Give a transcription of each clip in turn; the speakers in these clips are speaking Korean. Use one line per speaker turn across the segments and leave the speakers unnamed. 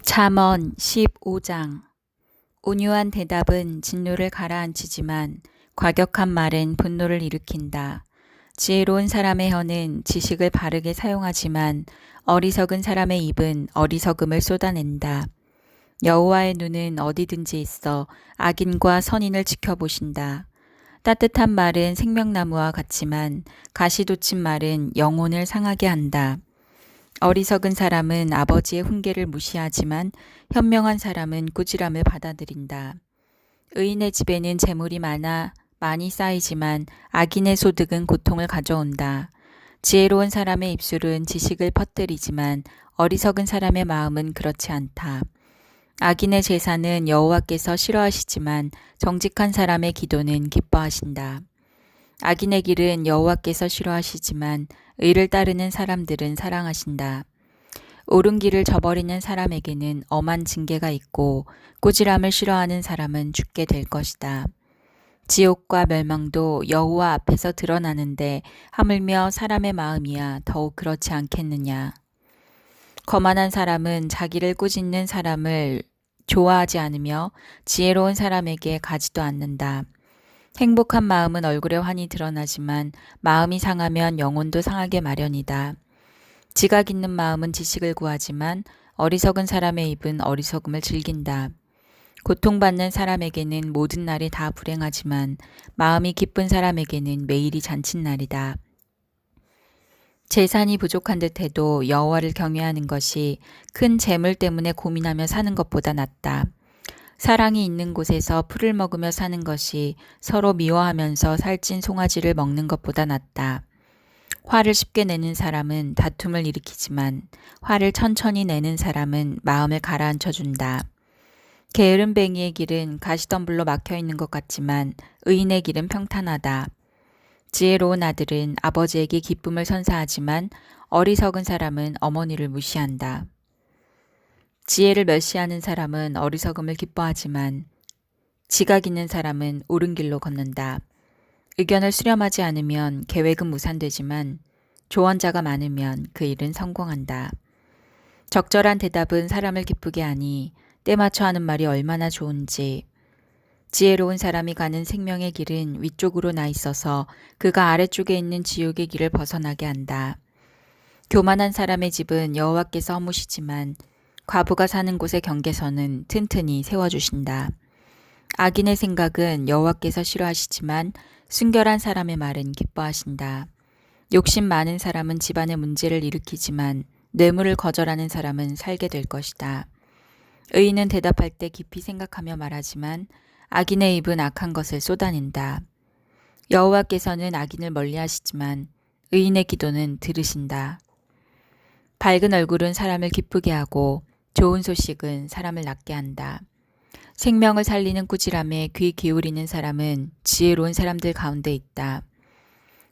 잠언 15장 온유한 대답은 진노를 가라앉히지만 과격한 말은 분노를 일으킨다. 지혜로운 사람의 혀는 지식을 바르게 사용하지만 어리석은 사람의 입은 어리석음을 쏟아낸다. 여호와의 눈은 어디든지 있어 악인과 선인을 지켜보신다. 따뜻한 말은 생명나무와 같지만 가시 돋친 말은 영혼을 상하게 한다. 어리석은 사람은 아버지의 훈계를 무시하지만 현명한 사람은 꾸지람을 받아들인다. 의인의 집에는 재물이 많아 많이 쌓이지만 악인의 소득은 고통을 가져온다. 지혜로운 사람의 입술은 지식을 퍼뜨리지만 어리석은 사람의 마음은 그렇지 않다. 악인의 제사는 여호와께서 싫어하시지만 정직한 사람의 기도는 기뻐하신다. 악인의 길은 여호와께서 싫어하시지만 의를 따르는 사람들은 사랑하신다. 옳은 길을 저버리는 사람에게는 엄한 징계가 있고 꾸지람을 싫어하는 사람은 죽게 될 것이다. 지옥과 멸망도 여호와 앞에서 드러나는데 하물며 사람의 마음이야 더욱 그렇지 않겠느냐. 거만한 사람은 자기를 꾸짖는 사람을 좋아하지 않으며 지혜로운 사람에게 가지도 않는다. 행복한 마음은 얼굴에 환히 드러나지만 마음이 상하면 영혼도 상하게 마련이다. 지각 있는 마음은 지식을 구하지만 어리석은 사람의 입은 어리석음을 즐긴다. 고통받는 사람에게는 모든 날이 다 불행하지만 마음이 기쁜 사람에게는 매일이 잔칫날이다. 재산이 부족한 듯해도 여호와를 경외하는 것이 큰 재물 때문에 고민하며 사는 것보다 낫다. 사랑이 있는 곳에서 풀을 먹으며 사는 것이 서로 미워하면서 살찐 송아지를 먹는 것보다 낫다. 화를 쉽게 내는 사람은 다툼을 일으키지만 화를 천천히 내는 사람은 마음을 가라앉혀 준다. 게으름뱅이의 길은 가시덤불로 막혀 있는 것 같지만 의인의 길은 평탄하다. 지혜로운 아들은 아버지에게 기쁨을 선사하지만 어리석은 사람은 어머니를 무시한다. 지혜를 멸시하는 사람은 어리석음을 기뻐하지만 지각 있는 사람은 옳은 길로 걷는다. 의견을 수렴하지 않으면 계획은 무산되지만 조언자가 많으면 그 일은 성공한다. 적절한 대답은 사람을 기쁘게 하니 때 맞춰 하는 말이 얼마나 좋은지. 지혜로운 사람이 가는 생명의 길은 위쪽으로 나 있어서 그가 아래쪽에 있는 지옥의 길을 벗어나게 한다. 교만한 사람의 집은 여호와께서 허무시지만 과부가 사는 곳의 경계선은 튼튼히 세워주신다. 악인의 생각은 여호와께서 싫어하시지만 순결한 사람의 말은 기뻐하신다. 욕심 많은 사람은 집안의 문제를 일으키지만 뇌물을 거절하는 사람은 살게 될 것이다. 의인은 대답할 때 깊이 생각하며 말하지만 악인의 입은 악한 것을 쏟아낸다. 여호와께서는 악인을 멀리하시지만 의인의 기도는 들으신다. 밝은 얼굴은 사람을 기쁘게 하고 좋은 소식은 사람을 낫게 한다. 생명을 살리는 꾸지람에 귀 기울이는 사람은 지혜로운 사람들 가운데 있다.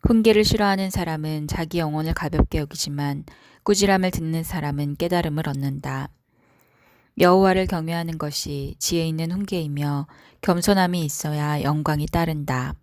훈계를 싫어하는 사람은 자기 영혼을 가볍게 여기지만 꾸지람을 듣는 사람은 깨달음을 얻는다. 여호와를 경외하는 것이 지혜 있는 훈계이며 겸손함이 있어야 영광이 따른다.